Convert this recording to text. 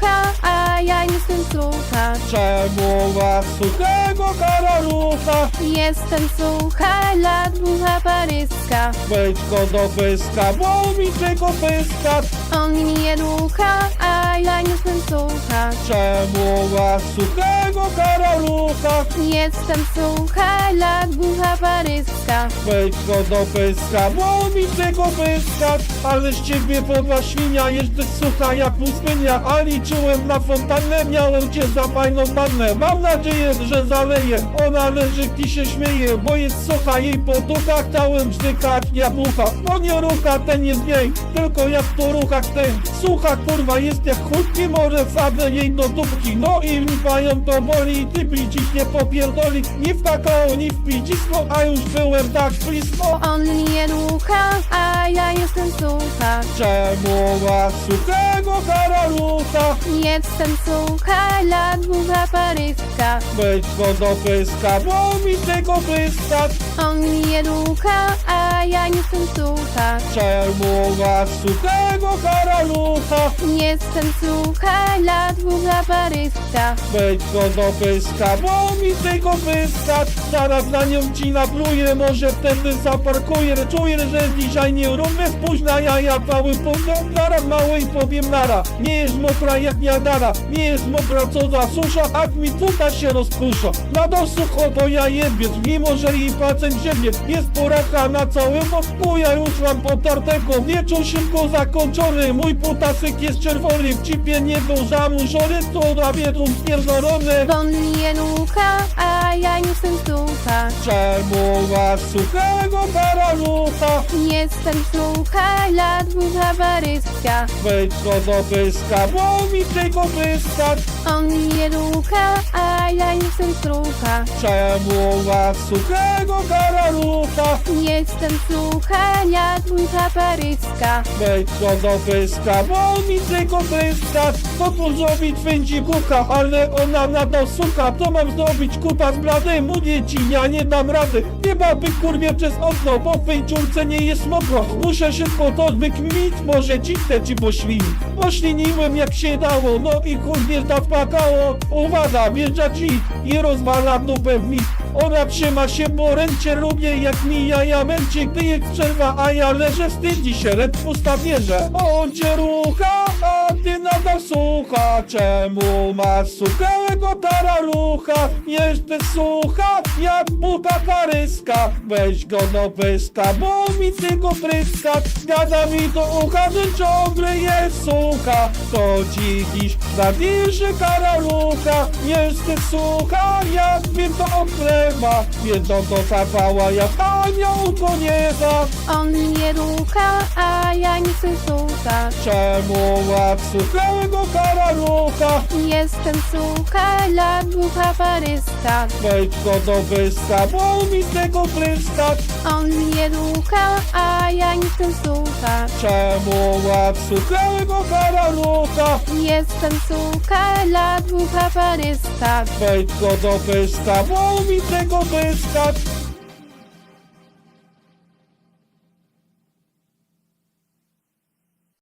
ducha, a ja jestem sucha. Czemu was suchego karalucha? Jestem sucha, dla ducha paryska. Wejdź go do pyska, bo mi tego pyska. On mnie ducha, a ja jestem sucha. Czemu was suchego karalucha? Jestem sucha, dla ducha paryska. Wejdź go do pyska, bo mi tego pyska. Ale z ciebie podła świnia, jesteś sucha jak pustynia. A liczyłem na fontannę, miałem cię za fajną pannę. Mam nadzieję, że zaleje. Ona leży i się śmieje, bo jest sucha jej poducha. Chciałem bzdykać jabłka. Bo nie rucha ten jest jej, tylko jak to rucha ten. Sucha kurwa jest jak chutki, może wsadzę jej do dupki. No i mi pają to boli, ty dziś nie popierdoli. Ni w kakao, ni w pidzisko, a już byłem tak blisko. On mnie ducha, a ja jestem sucha. Czemu was suchego karalucha? Jestem sucha, dla ducha paryska. Wejdź go do pyska, bo mi tego pyska. On mnie ducha, a ja jestem sucha. Czemu was suchego karalucha? Jestem sucha, dla ducha paryska. Wejdź go do pyska, bo mi tego pyska. Zaraz na nią ci napluję, może wtedy zaparkuję. Czuję, że dzisiaj nie równy spóźna jaja cały północ. Zaraz mały powiem nara. Nie jest mokra jak niadara. Nie jest mokra co za susza, a mi puta się rozkusza. Na do sucho to ja jebiec, mimo że jej pacjent ziemiec. Jest poraka na całym wokół, ja już mam potartego. Wieczór szybko zakończony, mój putasyk jest czerwony. W cipie nie był zamurzony, to na wiedzą spierdolony. On mnie ducha, a ja sucha. Czemu was suchego karalucha? Jestem sucha, dla ducha paryska. Wejdź go do pyska, bo mi tego pyska. On mnie ducha, a ja jestem sucha. Czemu was suchego karalucha? Jestem sucha, dla ducha paryska. Wejdź go do pyska, bo mi tego pyska. Co tu zrobić wędzi kucha, ale ona na to suka. To mam zrobić kupa z blady, mówię ci, ja nie dam rady. Nie baby kurwie przez okno, w tej dziurce nie jest mokro. Muszę szybko to wykminić, może cisnę ci po świni. Pośliniłem jak się dało, no i kurwie zapłakało. Uwaga, wjeżdża ci i rozwala dupę w mi. Ona trzyma się, bo ręcie lubię jak mi jaja męcie, gdy jest przerwa, a ja leżę, wstydzi się, lecz pusta bierze. On cię rucha, a ty nadal słucha. Czemu masz suchego taralucha? Jesteś sucha, jak buka karyska. Weź go do pyska, bo mi tylko pryska. Gada mi do ucha, że ciągle jest sucha. To dziś zabierze karalucha. Jesteś sucha, jak wiem to oklewa. Więc to zapała, jak anioł to nieba. On mnie ducha, a ja nie jestem sucha. Czemu łap suchego karalucha? Jestem sucha, dla ducha paryska. Wejdź go do pyska, bo mi z tego pryska. On mnie ducha, a ja nie jestem sucha. Czemu łap suchego karalucha? Jestem sucha, dla ducha paryska. Wejdź go do pyska, bo mi tego pyska.